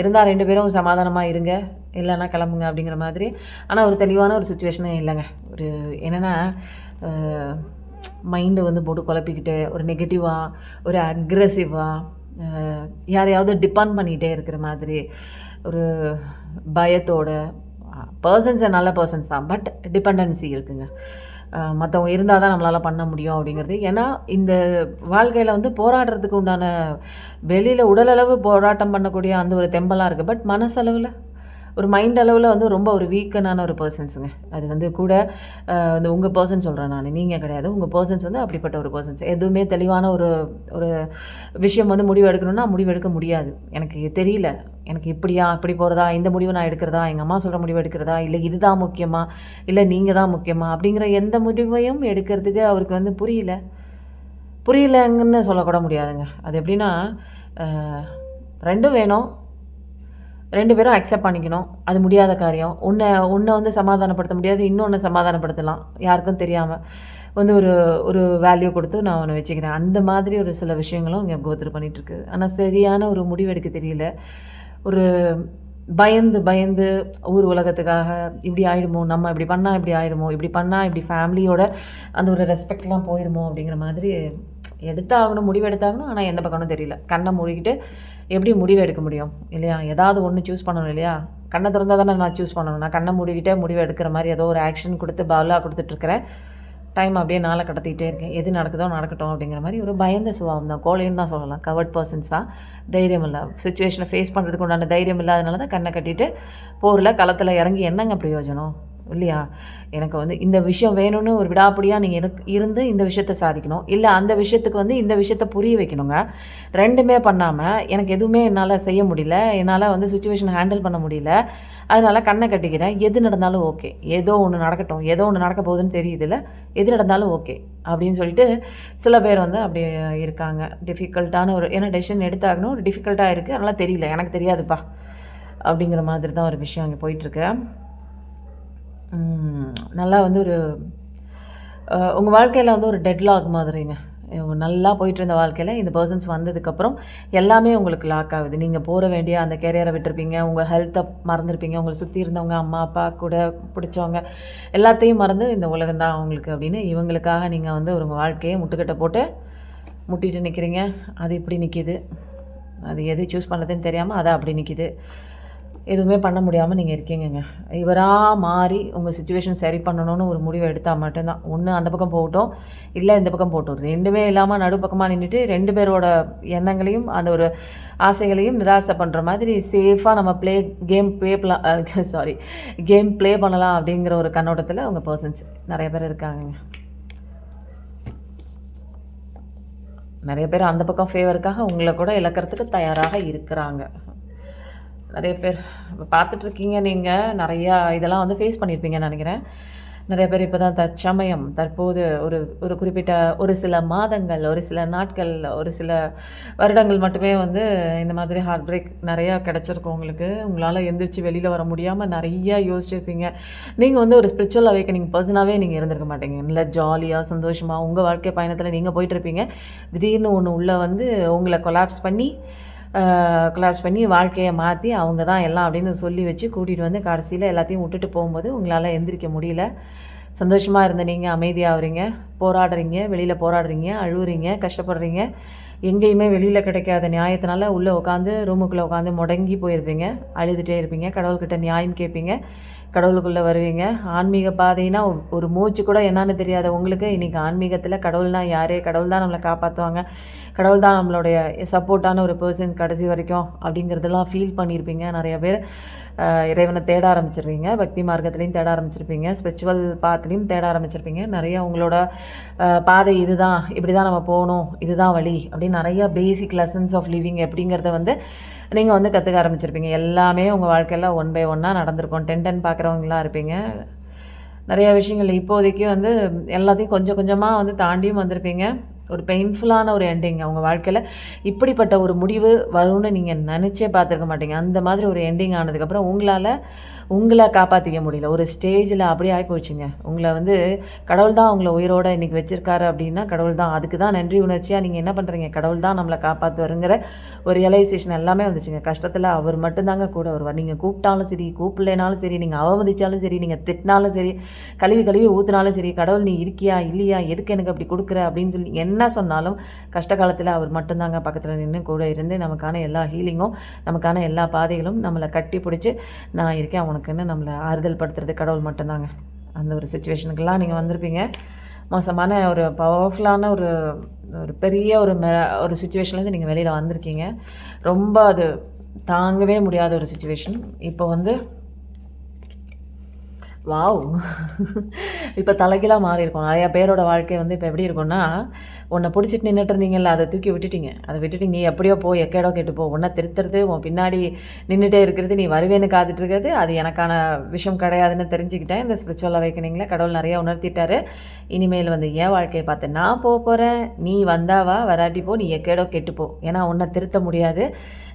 இருந்தால் ரெண்டு பேரும் சமாதானமாக இருங்க. இல்லைன்னா கிளம்புங்க அப்படிங்கிற மாதிரி. ஆனால் ஒரு தெளிவான ஒரு சுச்சுவேஷனே இல்லைங்க. ஒரு என்னென்னா மைண்டை வந்து போட்டு குழப்பிக்கிட்டு ஒரு நெகட்டிவாக ஒரு அக்ரெசிவாக யாரையாவது டிபெண்ட் பண்ணிகிட்டே இருக்கிற மாதிரி ஒரு பயத்தோட பர்சன்ஸை நல்ல பர்சன்ஸ் தான் பட் டிபெண்டன்சி இருக்குங்க. மற்றவங்க இருந்தால் தான் நம்மளால் பண்ண முடியும் அப்படிங்கிறது. ஏன்னா இந்த வாழ்க்கையில் வந்து போராடுறதுக்கு உண்டான வெளியில் உடலளவு போராட்டம் பண்ணக்கூடிய அந்த ஒரு தெம்பெல்லாம் இருக்குது பட் மனசளவில் ஒரு மைண்ட் அளவில் வந்து ரொம்ப ஒரு வீக்கனான ஒரு பர்சன்ஸுங்க அது வந்து கூட அந்த உங்கள் பர்சன் சொல்கிறேன் நான். நீங்கள் கிடையாது. உங்கள் பர்சன்ஸ் வந்து அப்படிப்பட்ட ஒரு பர்சன்ஸ் எதுவுமே தெளிவான ஒரு ஒரு விஷயம் வந்து முடிவு எடுக்கணும்னா முடிவு எடுக்க முடியாது. எனக்கு தெரியல. எனக்கு இப்படியா இப்படி போகிறதா இந்த முடிவு நான் எடுக்கிறதா எங்கள் அம்மா சொல்கிற முடிவு எடுக்கிறதா இல்லை இதுதான் முக்கியமா இல்லை நீங்கள் தான் முக்கியமா அப்படிங்கிற எந்த முடிவையும் எடுக்கிறதுக்கு அவருக்கு வந்து புரியல. புரியலங்கன்னு சொல்லக்கூட முடியாதுங்க. அது எப்படின்னா ரெண்டும் வேணும். ரெண்டு பேரும் அக்செப்ட் பண்ணிக்கணும். அது முடியாத காரியம். ஒன்றை ஒன்றை வந்து சமாதானப்படுத்த முடியாது. இன்னொன்று சமாதானப்படுத்தலாம். யாருக்கும் தெரியாமல் வந்து ஒரு ஒரு வேல்யூ கொடுத்து நான் ஒன்று வச்சுக்கிறேன். அந்த மாதிரி ஒரு சில விஷயங்களும் இங்கே கோத்ரு பண்ணிகிட்ருக்கு ஆனால் சரியான ஒரு முடிவு எடுக்க தெரியல. ஒரு பயந்து பயந்து ஊர் உலகத்துக்காக இப்படி ஆயிடுமோ? நம்ம இப்படி பண்ணால் இப்படி ஆயிடுமோ? இப்படி பண்ணால் இப்படி ஃபேமிலியோட அந்த ஒரு ரெஸ்பெக்ட்லாம் போயிடுமோ அப்படிங்கிற மாதிரி எடுத்தாகணும் முடிவு எடுத்தாகணும் ஆனால் எந்த பக்கமும் தெரியல. கண்ணை மூடிக்கிட்டு எப்படி முடிவு எடுக்க முடியும்? இல்லையா? ஏதாவது ஒன்று சூஸ் பண்ணணும் இல்லையா? கண்ணை திறந்தால் தானே நான் சூஸ் பண்ணணும். நான் கண்ணை மூடிக்கிட்டே முடிவு எடுக்கிற மாதிரி ஏதோ ஒரு ஆக்ஷன் கொடுத்து பவுலாக கொடுத்துட்ருக்கிறேன் டைம் அப்படியே நாளை கடத்திக்கிட்டே இருக்கேன். எது நடக்குதோ நடக்கட்டும் அப்படிங்கிற மாதிரி ஒரு பயந்த சுபாவம் தான். கோழைன்னு தான் சொல்லலாம். கவர்ட் பர்சன்ஸாக தைரியம் இல்லை. சுச்சுவேஷனை ஃபேஸ் பண்ணுறதுக்கு உண்டான தைரியம் இல்லாதனால தான் கண்ணை கட்டிட்டு போரில் களத்தில் இறங்கி என்னங்க பிரயோஜனம்? இல்லையா? எனக்கு வந்து இந்த விஷயம் வேணும்னு ஒரு விடாப்பிடியாக நீங்கள் இருக்கு இருந்து இந்த விஷயத்த சாதிக்கணும். இல்லை அந்த விஷயத்துக்கு வந்து இந்த விஷயத்த புரிய வைக்கணுங்க. ரெண்டுமே பண்ணாமல் எனக்கு எதுவுமே என்னால் செய்ய முடியல. என்னால் வந்து சுச்சுவேஷன் ஹேண்டில் பண்ண முடியல. அதனால் கண்ணை கட்டிக்கிறேன். எது நடந்தாலும் ஓகே ஏதோ ஒன்று நடக்கட்டும். ஏதோ ஒன்று நடக்க போகுதுன்னு தெரியுதுல்ல. எது நடந்தாலும் ஓகே அப்படின்னு சொல்லிட்டு சில பேர் வந்து அப்படி இருக்காங்க. டிஃபிகல்ட்டான ஒரு ஏன்னா டெசிஷன் எடுத்தாகணும். ஒரு டிஃபிகல்ட்டாக இருக்குது அதனால் தெரியல. எனக்கு தெரியாதுப்பா. அப்படிங்கிற மாதிரி தான் ஒரு விஷயம் அங்கே போயிட்டுருக்கு நல்லா வந்து ஒரு உங்கள் வாழ்க்கையில் வந்து ஒரு டெட்லாக் மாதிரிங்க. நல்லா போயிட்டு இருந்த வாழ்க்கையில் இந்த பர்சன்ஸ் வந்ததுக்கப்புறம் எல்லாமே உங்களுக்கு லாக் ஆகுது. நீங்கள் போற வேண்டிய அந்த கேரியரை விட்டுருப்பீங்க உங்கள் ஹெல்த்தை மறந்துருப்பீங்க உங்களை சுற்றி இருந்தவங்க அம்மா அப்பா கூட பிடிச்சவங்க எல்லாத்தையும் மறந்து இந்த உலகம் தான் அவங்களுக்கு அப்படின்னு இவங்களுக்காக நீங்கள் வந்து உங்கள் வாழ்க்கையை முட்டுக்கட்டை போட்டு முட்டிட்டு நிற்கிறீங்க அது இப்படி நிற்கிது அது எது சூஸ் பண்ணுறதுன்னு தெரியாமல் அது அப்படி நிற்கிது எதுவுமே பண்ண முடியாமல் நீங்கள் இருக்கீங்கங்க. இவராக மாறி உங்கள் சுச்சுவேஷன் சரி பண்ணணும்னு ஒரு முடிவை எடுத்தால் மட்டும்தான். ஒன்று அந்த பக்கம் போகட்டும் இல்லை இந்த பக்கம் போகட்டும். ரெண்டுமே இல்லாமல் நடுப்பக்கமாக நின்றுட்டு ரெண்டு பேரோட எண்ணங்களையும் அந்த ஒரு ஆசைகளையும் நிராசை பண்ணுற மாதிரி சேஃபாக நம்ம ப்ளே கேம் ப்ளே பண்ணலாம் சாரி கேம் ப்ளே பண்ணலாம் அப்படிங்கிற ஒரு கண்ணோட்டத்தில் உங்கள் பர்சன்ஸ் நிறைய பேர் இருக்காங்கங்க. நிறைய பேர் அந்த பக்கம் ஃபேவருக்காக உங்களை கூட இழக்கிறதுக்கு தயாராக இருக்கிறாங்க. நிறைய பேர் இப்போ பார்த்துட்ருக்கீங்க நீங்கள் நிறையா இதெல்லாம் வந்து ஃபேஸ் பண்ணியிருப்பீங்கன்னு நினைக்கிறேன். நிறைய பேர் இப்போ தான் தற்சமயம் தற்போது ஒரு ஒரு குறிப்பிட்ட ஒரு சில மாதங்கள் ஒரு சில நாட்கள் ஒரு சில வருடங்கள் மட்டுமே வந்து இந்த மாதிரி ஹார்ட் பிரேக் நிறையா கிடச்சிருக்கும் உங்களுக்கு. உங்களால் எந்திரிச்சு வெளியில் வர முடியாமல் நிறையா யோசிச்சிருப்பீங்க. நீங்கள் வந்து ஒரு ஸ்பிரிச்சுவல் அவேக்கனிங் பர்சனாகவே நீங்கள் இருந்திருக்க மாட்டீங்க. இல்லை ஜாலியாக சந்தோஷமாக உங்கள் வாழ்க்கை பயணத்தில் நீங்கள் போயிட்டுருப்பீங்க திடீர்னு ஒன்று உள்ளே வந்து உங்களை கொலாப்ஸ் பண்ணி கொலாப்ஸ் பண்ணி வாழ்க்கையை மாற்றி அவங்க தான் எல்லாம் அப்படின்னு சொல்லி வச்சு கூட்டிகிட்டு வந்து கடைசியில் எல்லாத்தையும் விட்டுட்டு போகும்போது உங்களால் எந்திரிக்க முடியல. சந்தோஷமாக இருந்த நீங்கள் அமைதியாகிறீங்க போராடுறீங்க வெளியில் போராடுறீங்க அழுவுறீங்க கஷ்டப்படுறீங்க. எங்கேயுமே வெளியில் கிடைக்காத நியாயத்தினால உள்ளே உட்காந்து ரூமுக்குள்ளே உட்காந்து முடங்கி போயிருப்பீங்க. அழுதுகிட்டே இருப்பீங்க. கடவுள்கிட்ட நியாயம் கேட்பீங்க. கடவுளுக்குள்ளே வருவீங்க. ஆன்மீக பாதைனா ஒரு மூச்சு கூட என்னன்னு தெரியாத. உங்களுக்கு இன்றைக்கி ஆன்மீகத்தில் கடவுள்னா யார்? கடவுள் தான் நம்மளை காப்பாற்றுவாங்க கடவுள் தான் நம்மளுடைய சப்போர்ட்டான ஒரு பர்சன் கடைசி வரைக்கும் அப்படிங்கிறதெல்லாம் ஃபீல் பண்ணியிருப்பீங்க நிறைய பேர் இறைவனை தேட ஆரம்பிச்சிருப்பீங்க பக்தி மார்க்கத்துலேயும் தேட ஆரம்பிச்சிருப்பீங்க. ஸ்பிரிச்சுவல் பாத்துலேயும் தேட ஆரம்பிச்சிருப்பீங்க. நிறைய உங்களோட பாதை இதுதான். இப்படி தான் நம்ம போகணும். இதுதான் வழி அப்படின்னு நிறைய பேசிக் லெசன்ஸ் ஆஃப் லிவிங் எப்படிங்கிறத வந்து நீங்கள் வந்து கற்றுக்க ஆரம்பிச்சிருப்பீங்க. எல்லாமே உங்கள் வாழ்க்கையில் ஒன் பை ஒன்னாக நடந்திருக்கும். டென் டென் பார்க்குறவங்களாம் இருப்பீங்க. நிறையா விஷயங்கள் இப்போதைக்கு வந்து எல்லாத்தையும் கொஞ்சம் கொஞ்சமாக வந்து தாண்டியும் வந்திருப்பீங்க. ஒரு பெயின்ஃபுல்லான ஒரு எண்டிங் அவங்க வாழ்க்கையில் இப்படிப்பட்ட ஒரு முடிவு வரும்னு நீங்கள் நினச்சே பார்த்துருக்க மாட்டீங்க. அந்த மாதிரி ஒரு எண்டிங் ஆனதுக்கப்புறம் உங்களால் உங்களை காப்பாற்றிக்க முடியல. ஒரு ஸ்டேஜில் அப்படியே ஆகி போச்சுங்க. உங்களை வந்து கடவுள் தான் உங்களை உயிரோடு இன்றைக்கி வச்சுருக்காரு அப்படின்னா கடவுள் தான். அதுக்கு தான் நன்றி உணர்ச்சியாக நீங்கள் என்ன பண்ணுறீங்க கடவுள் தான் நம்மளை காப்பாற்றுவாருங்கிற ஒரு ரியலைசேஷன் எல்லாமே வந்துச்சுங்க. கஷ்டத்தில் அவர் மட்டும்தாங்க கூட வருவார். நீங்கள் கூப்பிட்டாலும் சரி கூப்பிடலைனாலும் சரி நீங்கள் அவமதித்தாலும் சரி நீங்கள் திட்டினாலும் சரி கழுவி கழுவி ஊற்றினாலும் சரி கடவுள் நீ இருக்கியா இல்லையா எதுக்கு எனக்கு அப்படி கொடுக்குற அப்படின்னு சொல்லி என்ன சொன்னாலும் கஷ்ட காலத்தில் அவர் மட்டும்தாங்க பக்கத்தில் நின்று கூட இருந்து நமக்கான எல்லா ஹீலிங்கும் நமக்கான எல்லா பாதைகளும் நம்மளை கட்டி பிடிச்சி நான் இருக்கேன் உனக்குன்னு நம்மளை ஆறுதல் படுத்துறது கடவுள் மட்டும்தாங்க. அந்த ஒரு சுச்சுவேஷனுக்கெல்லாம் நீங்கள் வந்திருப்பீங்க. மோசமான ஒரு பவர்ஃபுல்லான ஒரு ஒரு பெரிய ஒரு மெ ஒரு சுச்சுவேஷன்லேருந்து நீங்கள் வெளியில் வந்திருக்கீங்க. ரொம்ப அது தாங்கவே முடியாத ஒரு சுச்சுவேஷன் இப்போ வந்து வாவ். இப்போ தலைகீழாக மாறி இருக்கும். நிறையா பேரோட வாழ்க்கை வந்து இப்போ எப்படி இருக்கும்னா உன்னை பிடிச்சிட்டு நின்றுட்டு இருந்தீங்கல்ல அதை தூக்கி விட்டுட்டீங்க. அதை விட்டுட்டு நீ எப்படியோ போ எக்கேடோ கேட்டு போ உன்னை திருத்துறது உன் பின்னாடி நின்றுட்டே இருக்கிறது நீ வருவேன்னு காத்துட்டு இருக்கிறது அது எனக்கான விஷயம் கிடையாதுன்னு தெரிஞ்சுக்கிட்டேன். இந்த ஸ்பிரிச்சுவல் அவைக்கனிங்கில் கடவுள் நிறைய உணர்த்திட்டாரு. இனிமேல் வந்து என் வாழ்க்கையை பார்த்து நான் போக போகிறேன் நீ வந்தாவா வராட்டி போ நீ எக்கேடோ கெட்டு ஏன்னா உன்னை திருத்த முடியாது.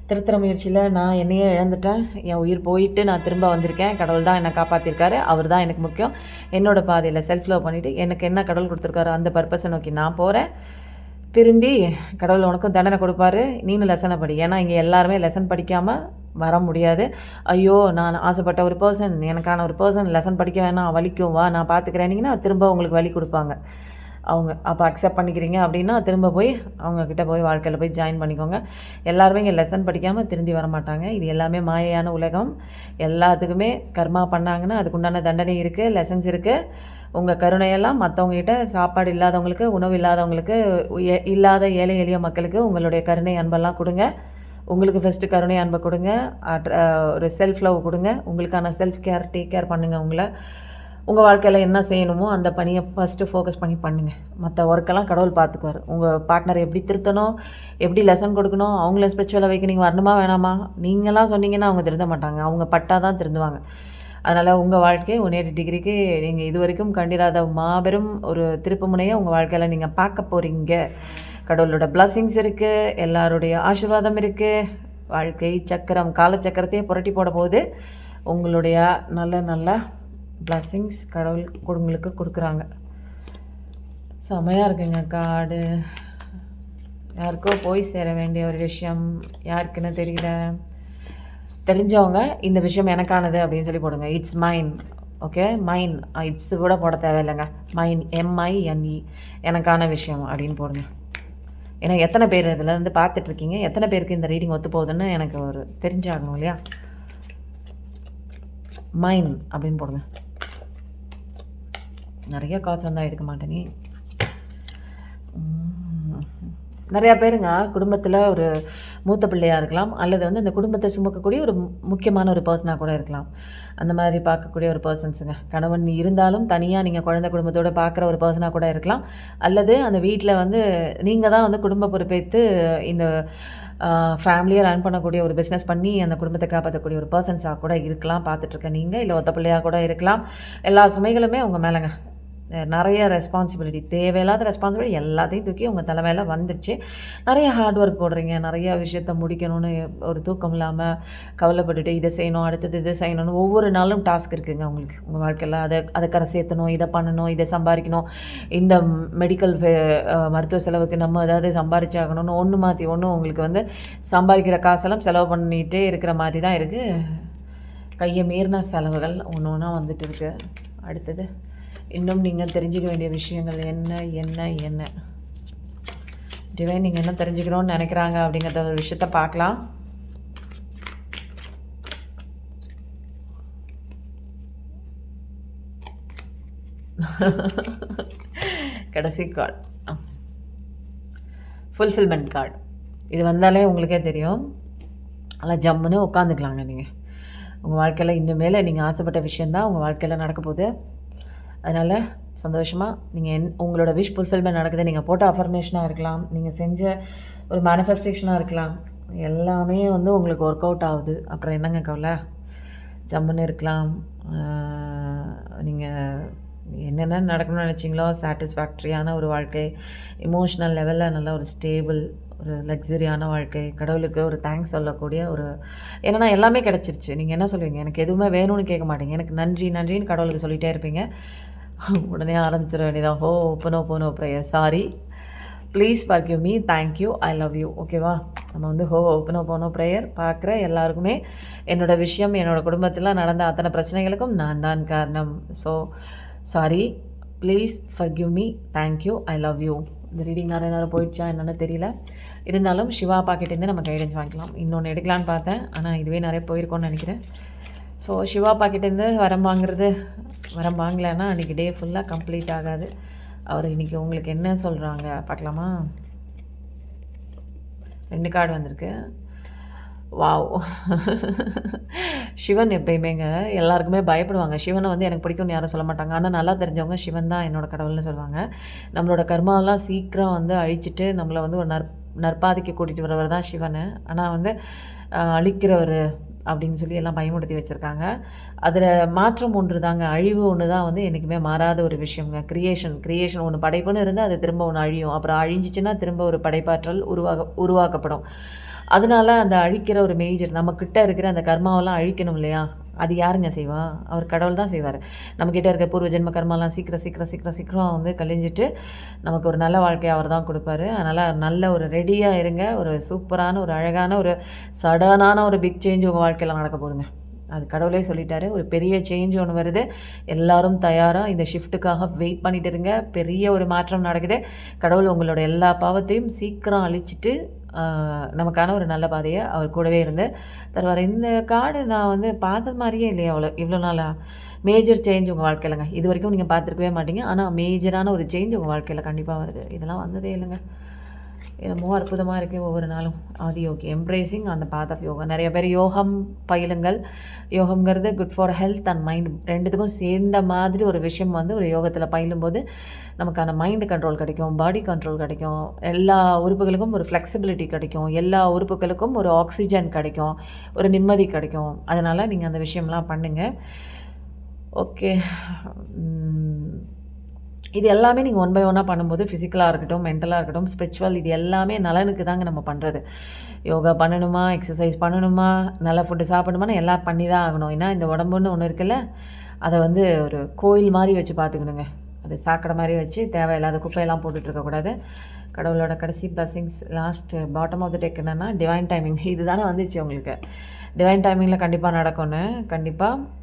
திருத்துற முயற்சியில் நான் என்னையே இழந்துட்டேன். என் உயிர் போயிட்டு நான் திரும்ப வந்திருக்கேன். கடவுள் தான் என்னை காப்பாற்றிருக்காரு அவர் தான் எனக்கு முக்கியம். என்னோடய பாதையில் செல்ஃப் லவ் பண்ணிவிட்டு எனக்கு என்ன கடவுள் கொடுத்துருக்காரோ அந்த பர்பஸை நோக்கி நான் போகிறேன் திருந்தி கடவுள் உனக்கும் தண்டனை கொடுப்பாரு. நீனும் லெசனை படி. ஏன்னா இங்கே எல்லாருமே லெசன் படிக்காமல் வர முடியாது. ஐயோ நான் ஆசைப்பட்ட ஒரு பர்சன் எனக்கான ஒரு பர்சன் லெசன் படிக்க வேணாம். வலிக்கும். வா நான் பார்த்துக்கிறேன்னீங்கன்னா திரும்ப உங்களுக்கு வழி கொடுப்பாங்க. அவங்க அப்போ அக்செப்ட் பண்ணிக்கிறீங்க அப்படின்னா திரும்ப போய் அவங்கக்கிட்ட போய் வாழ்க்கையில் போய் ஜாயின் பண்ணிக்கோங்க. எல்லாருமே இங்கே லெசன் படிக்காமல் திருந்தி வர மாட்டாங்க. இது எல்லாமே மாயையான உலகம். எல்லாத்துக்குமே கர்மா பண்ணாங்கன்னா அதுக்குண்டான தண்டனை இருக்குது லெசன்ஸ் இருக்குது உங்கள் கருணையெல்லாம் மற்றவங்ககிட்ட சாப்பாடு இல்லாதவங்களுக்கு உணவு இல்லாதவங்களுக்கு இல்லாத ஏழை எளிய மக்களுக்கு உங்களுடைய கருணை அன்பெல்லாம் கொடுங்க. உங்களுக்கு ஃபஸ்ட்டு கருணை அன்பை கொடுங்க. ஒரு செல்ஃப் லவ் கொடுங்க. உங்களுக்கான செல்ஃப் கேர் டேக் கேர் பண்ணுங்கள் உங்களை. உங்கள் வாழ்க்கையில் என்ன செய்யணுமோ அந்த பணியை ஃபஸ்ட்டு ஃபோக்கஸ் பண்ணி பண்ணுங்கள் மற்ற ஒர்க்கெல்லாம் கடவுள் பார்த்துக்குவார் உங்கள் பார்ட்னர் எப்படி திருத்தணும் எப்படி லெசன் கொடுக்கணும் அவங்கள ஸ்பிரிச்சுவலாக வைக்க நீங்கள் வரணுமா வேணாமா? நீங்களாம் சொன்னீங்கன்னா அவங்க திருந்த மாட்டாங்க. அவங்க பட்டால் தான் திருந்துவாங்க. அதனால் உங்கள் வாழ்க்கை ஒன் டிகிரிக்கு நீங்கள் இது வரைக்கும் கண்டிராத மாபெரும் ஒரு திருப்பு முனையை உங்கள் வாழ்க்கையில் நீங்கள் பார்க்க போகிறீங்க கடவுளோட பிளஸ்ஸிங்ஸ் இருக்குது எல்லாருடைய ஆசீர்வாதம் இருக்குது வாழ்க்கை சக்கரம் காலச்சக்கரத்தையே புரட்டி போட போது உங்களுடைய நல்ல நல்ல பிளஸ்ஸிங்ஸ் கடவுள் கொடுங்களுக்கு கொடுக்குறாங்க. செமையாக இருக்குங்க காடு. யாருக்கோ போய் சேர வேண்டிய ஒரு விஷயம். யாருக்குன்னு தெரியல. தெரிஞ்சவங்க இந்த விஷயம் எனக்கானது அப்படின்னு சொல்லி போடுங்க. It's mine okay mine it's கூட போட தேவையில்லைங்க. மைன் எம்ஐஎன்இ எனக்கான விஷயம் அப்படின்னு போடுங்க. ஏன்னா எத்தனை பேர் இதில் வந்து பார்த்துட்ருக்கீங்க? எத்தனை பேருக்கு இந்த ரீடிங் ஒத்து போகுதுன்னு எனக்கு ஒரு தெரிஞ்சாகணும் இல்லையா? மைன் அப்படின்னு போடுங்க. நிறைய காய்ச்சல் வந்தால் எடுக்க மாட்டேனே. நிறையா பேருங்க குடும்பத்தில் ஒரு மூத்த பிள்ளையாக இருக்கலாம் அல்லது வந்து அந்த குடும்பத்தை சுமக்கக்கூடிய ஒரு முக்கியமான ஒரு பர்சனாக கூட இருக்கலாம். அந்த மாதிரி பார்க்கக்கூடிய ஒரு பர்சன்ஸுங்க கணவன் இருந்தாலும் தனியாக நீங்கள் குழந்தை குடும்பத்தோடு பார்க்குற ஒரு பர்சனாக கூட இருக்கலாம். அல்லது அந்த வீட்டில் வந்து நீங்கள் தான் வந்து குடும்ப பொறுப்பேற்று இந்த ஃபேமிலியை ரன் பண்ணக்கூடிய ஒரு பிஸ்னஸ் பண்ணி அந்த குடும்பத்தை காப்பாற்றக்கூடிய ஒரு பர்சன்ஸாக கூட இருக்கலாம் பார்த்துட்ருக்க நீங்கள் இல்லை ஒத்த பிள்ளையாக கூட இருக்கலாம். எல்லா சுமைகளுமே உங்கள் மேலேங்க. நிறைய ரெஸ்பான்சிபிலிட்டி தேவையில்லாத ரெஸ்பான்சிபிலிட்டி எல்லாத்தையும் தூக்கி உங்கள் தலைமையில் வந்துருச்சு. நிறைய ஹார்ட் ஒர்க் போடுறீங்க. நிறையா விஷயத்த முடிக்கணும்னு ஒரு தூக்கம் இல்லாமல் கவலைப்பட்டுட்டு இதை செய்யணும் அடுத்தது இதை செய்யணும்னு ஒவ்வொரு நாளும் டாஸ்க் இருக்குங்க உங்களுக்கு. உங்கள் வாழ்க்கையில் அதை அதை கரை சேர்த்தணும் இதை பண்ணணும் இதை சம்பாதிக்கணும். இந்த மெடிக்கல் மருத்துவ செலவுக்கு நம்ம ஏதாவது சம்பாதிச்சாகணும்னு ஒன்று மாற்றி ஒன்று உங்களுக்கு வந்து சம்பாதிக்கிற காசெல்லாம் செலவு பண்ணிகிட்டே இருக்கிற மாதிரி தான் இருக்குது கையை மீறின செலவுகள் ஒன்று ஒன்றா வந்துட்டு இருக்குது அடுத்தது இன்னும் நீங்கள் தெரிஞ்சுக்க வேண்டிய விஷயங்கள் என்ன என்ன என்ன? டிவைன் நீங்கள் என்ன தெரிஞ்சுக்கணும்னு நினைக்கிறாங்க அப்படிங்கிறத ஒரு விஷயத்த பார்க்கலாம். கடைசி கார்டு ஃபுல்ஃபில்மெண்ட் கார்டு இது வந்தாலே உங்களுக்கே தெரியும். நல்லா ஜம்முன்னு உட்காந்துக்கலாங்க நீங்கள் உங்கள் வாழ்க்கையில் இன்னுமேலே நீங்கள் ஆசைப்பட்ட விஷயந்தான் உங்கள் வாழ்க்கையில் நடக்க போகுது. அதனால் சந்தோஷமாக நீங்கள் என் உங்களோட விஷ் ஃபுல்ஃபில்மெண்ட் நடக்குது. நீங்கள் போட்ட அஃபர்மேஷனாக இருக்கலாம். நீங்கள் செஞ்ச ஒரு மேனிஃபெஸ்டேஷனாக இருக்கலாம். எல்லாமே வந்து உங்களுக்கு ஒர்க் அவுட் ஆகுது. அப்புறம் என்னங்க கவலை? ஜம்முன்னு இருக்கலாம். நீங்கள் என்னென்ன நடக்கணும்னு நினச்சிங்களோ சாட்டிஸ்ஃபேக்ட்ரியான ஒரு வாழ்க்கை இமோஷ்னல் லெவலில் நல்ல ஒரு ஸ்டேபிள் ஒரு லக்ஸரியான வாழ்க்கை கடவுளுக்கு ஒரு தேங்க்ஸ் சொல்லக்கூடிய ஒரு ஏன்னா எல்லாமே கிடச்சிருச்சு. நீங்கள் என்ன சொல்லுவீங்க? எனக்கு எதுவுமே வேணும்னு கேட்க மாட்டீங்க. எனக்கு நன்றி நன்றின்னு கடவுளுக்கு சொல்லிகிட்டே இருப்பீங்க. உடனே ஆரம்பிச்சிட வேண்டியதான் Ho'oponopono prayer sorry please forgive me thank you I love you ஓகேவா நம்ம வந்து ஹோ ஓப்பனோ போனோ ப்ரேயர் பார்க்குற எல்லாருக்குமே என்னோடய விஷயம் என்னோடய குடும்பத்தில் நடந்த அத்தனை பிரச்சனைகளுக்கும் நான் தான் காரணம். So sorry please forgive me thank you I love you இந்த ரீடிங் நிறைய நேரம் போயிடுச்சா என்னென்னு தெரியல. இருந்தாலும் சிவா பாக்கெட்டேருந்து நம்ம கைடன்ஸ் வாங்கிக்கலாம். இன்னொன்று எடுக்கலான்னு பார்த்தேன். ஆனால் இதுவே நிறைய போயிருக்கோன்னு நினைக்கிறேன். ஸோ சிவா பாக்கெட்டேருந்து வரம் வாங்குறது வரம் வாங்கலைன்னா அன்றைக்கி டே ஃபுல்லாக கம்ப்ளீட் ஆகாது. அவர் இன்றைக்கி உங்களுக்கு என்ன சொல்கிறாங்க பார்க்கலாமா? ரெண்டு கார்டு வந்திருக்கு. வாவ் சிவன் எப்பயுமேங்க எல்லாருக்குமே பயப்படுவாங்க. சிவனை வந்து எனக்கு பிடிக்கும்னு யாரும் சொல்ல மாட்டாங்க. ஆனால் நல்லா தெரிஞ்சவங்க சிவன் தான் என்னோடய கடவுள்னு சொல்லுவாங்க. நம்மளோட கர்மாவெல்லாம் சீக்கிரம் வந்து அழிச்சிட்டு நம்மளை வந்து ஒரு நற் நற்பாதிக்கு கூட்டிகிட்டு வரவர் தான் சிவன். ஆனால் வந்து அழிக்கிறவர் அப்படின்னு சொல்லி எல்லாம் பயமுடுத்தி வச்சுருக்காங்க. அதில் மாற்றம் ஒன்று தாங்க அழிவு ஒன்று தான் வந்து என்றைக்குமே மாறாத ஒரு விஷயங்க க்ரியேஷன் க்ரியேஷன் ஒன்று படைப்புன்னு இருந்தால் அது திரும்ப ஒன்று அழியும். அப்புறம் அழிஞ்சிச்சின்னா திரும்ப ஒரு படைப்பாற்றல் உருவாக உருவாக்கப்படும். அதனால அந்த அழிக்கிற ஒரு மேஜர் நம்மக்கிட்ட இருக்கிற அந்த கர்மாவெல்லாம் அழிக்கணும் இல்லையா? அது யாருங்க செய்வா? அவர் கடவுள் தான் செய்வார். நம்மக்கிட்ட இருக்க பூர்வ ஜென்ம கர்மெல்லாம் சீக்கிரம் சீக்கிரம் சீக்கிரம் சீக்கிரம் வந்து கழிஞ்சிட்டு நமக்கு ஒரு நல்ல வாழ்க்கையை அவர் தான் கொடுப்பாரு. அதனால் நல்ல ஒரு ரெடியாக இருங்க. ஒரு சூப்பரான ஒரு அழகான ஒரு சடனான ஒரு பிக் சேஞ்ச் உங்கள் வாழ்க்கையில் நடக்க போகுதுங்க. அது கடவுளே சொல்லிட்டாரு. ஒரு பெரிய சேஞ்ச் ஒன்று வருது. எல்லாரும் தயாராக இந்த ஷிஃப்ட்டுக்காக வெயிட் பண்ணிட்டு இருங்க. பெரிய ஒரு மாற்றம் நடக்குது. கடவுள் உங்களோட எல்லா பாவத்தையும் சீக்கிரம் அழிச்சிட்டு நமக்கான ஒரு நல்ல பாதையை அவர் கூடவே இருந்து தருவார். இந்த கார்டு நான் வந்து பார்த்தது மாதிரியே இல்லையா அவ்வளோ இவ்வளோ நாளாக மேஜர் சேஞ்ச் உங்கள் வாழ்க்கையிலங்க இது வரைக்கும் நீங்கள் பார்த்துருக்கவே மாட்டீங்க. ஆனால் மேஜரான ஒரு சேஞ்ச் உங்கள் வாழ்க்கையில் கண்டிப்பாக வருது. இதெல்லாம் வந்ததே இல்லைங்க. என்னமோ அற்புதமாக இருக்குது ஒவ்வொரு நாளும். ஆதி யோகி எம்ப்ரேசிங் அந்த பாத் ஆஃப் யோகா நிறைய பேர் யோகம் பயிலுங்கள். யோகங்கிறது good for health and mind ரெண்டுத்துக்கும் சேர்ந்த மாதிரி ஒரு விஷயம் வந்து ஒரு யோகத்தில் பயிலும்போது நமக்கான மைண்டு கண்ட்ரோல் கிடைக்கும் பாடி கண்ட்ரோல் கிடைக்கும். எல்லா உறுப்புகளுக்கும் ஒரு ஃப்ளெக்சிபிலிட்டி கிடைக்கும். எல்லா உறுப்புகளுக்கும் ஒரு ஆக்சிஜன் கிடைக்கும். ஒரு நிம்மதி கிடைக்கும். அதனால் நீங்கள் அந்த விஷயம்லாம் பண்ணுங்கள் ஓகே இது எல்லாமே நீங்கள் ஒன் பை ஒன்னாக பண்ணும்போது ஃபிசிக்கலாக இருக்கட்டும் மென்டலாக இருக்கட்டும் ஸ்பிரிச்சுவல் இது எல்லாமே நலனுக்கு தாங்க நம்ம பண்ணுறது யோகா பண்ணணுமா எக்ஸசைஸ் பண்ணணுமா நல்ல ஃபுட்டு சாப்பிடணுமா எல்லாம் பண்ணி தான் ஆகணும். ஏன்னா இந்த உடம்புன்னு ஒன்று இருக்குல்ல அதை வந்து ஒரு கோயில் மாதிரி வச்சு பார்த்துக்கணுங்க. அது சாக்கடை மாதிரி வச்சு தேவையில்லாத குப்பையெல்லாம் போட்டுட்ருக்கக்கூடாது கடவுளோட கடைசி blessings last bottom of the deck என்னென்னா டிவைன் டைமிங் இது தானே வந்துச்சு உங்களுக்கு. டிவைன் டைமிங்கில் கண்டிப்பாக நடக்கும்னு. கண்டிப்பாக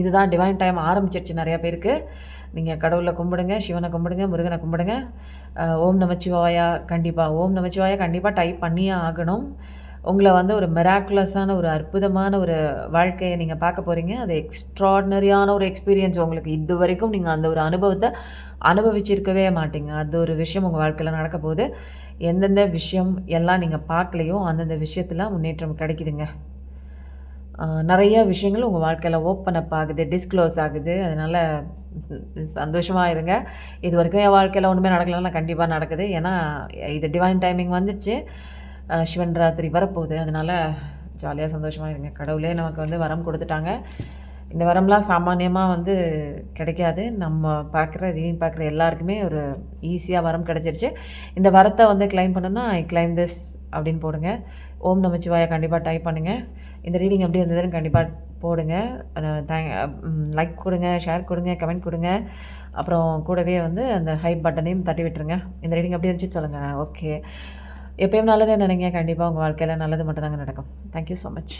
இதுதான் டிவைன் டைம் ஆரம்பிச்சிருச்சு நிறையா பேருக்கு. நீங்கள் கடவுளை கும்பிடுங்க சிவனை கும்பிடுங்க முருகனை கும்பிடுங்க. ஓம் நமச்சிவாயா கண்டிப்பாக ஓம் நமச்சிவாயா கண்டிப்பாக டைப் பண்ணியே ஆகணும். உங்களை வந்து ஒரு மெராக்குலஸான ஒரு அற்புதமான ஒரு வாழ்க்கையை நீங்கள் பார்க்க போகிறீங்க அது எக்ஸ்ட்ராடினரியான ஒரு எக்ஸ்பீரியன்ஸ் உங்களுக்கு இது வரைக்கும் நீங்கள் அந்த ஒரு அனுபவத்தை அனுபவிச்சிருக்கவே மாட்டீங்க. அது ஒரு விஷயம் உங்கள் வாழ்க்கையில் நடக்க போது எந்தெந்த விஷயம் எல்லாம் நீங்கள் பார்க்கலையோ அந்தந்த விஷயத்தில் முன்னேற்றம் கிடைக்குதுங்க. நிறைய விஷயங்கள் உங்கள் வாழ்க்கையில் ஓப்பன் அப் ஆகுது டிஸ்க்ளோஸ் ஆகுது. அதனால் சந்தோஷமாக இருங்க இது வரைக்கும் என் வாழ்க்கையில் ஒன்றுமே நடக்கலன்னா கண்டிப்பாக நடக்குது. ஏன்னா இது டிவைன் டைமிங் வந்துச்சு. சிவன் ராத்திரி வரப்போகுது. அதனால் ஜாலியாக சந்தோஷமாக இருங்க கடவுளே நமக்கு வந்து வரம் கொடுத்துட்டாங்க. இந்த வரம்லாம் சாமானியமாக வந்து கிடைக்காது. நம்ம பார்க்குற ரீடிங் பார்க்குற எல்லாருக்குமே ஒரு ஈஸியாக வரம் கிடச்சிருச்சு. இந்த வரத்தை வந்து கிளைம் பண்ணணும்னா ஐ கிளைம் திஸ் அப்படின்னு போடுங்க. ஓம் நமச்சிவாயை கண்டிப்பாக டைப் பண்ணுங்கள் இந்த ரீடிங் எப்படி இருந்ததுன்னு கண்டிப்பாக போடுங்க. தேங்க் லைக் கொடுங்க ஷேர் கொடுங்க கமெண்ட் கொடுங்க. அப்புறம் கூடவே வந்து அந்த ஹைப் பட்டனையும் தட்டி விட்டுருங்க. இந்த ரீடிங் அப்படி இருந்துச்சு சொல்லுங்கள் ஓகே எப்பயும் நல்லதே நினைங்க. கண்டிப்பாக உங்கள் வாழ்க்கையில் நல்லது மட்டும் தாங்க நடக்கும் தேங்க்யூ ஸோ மச்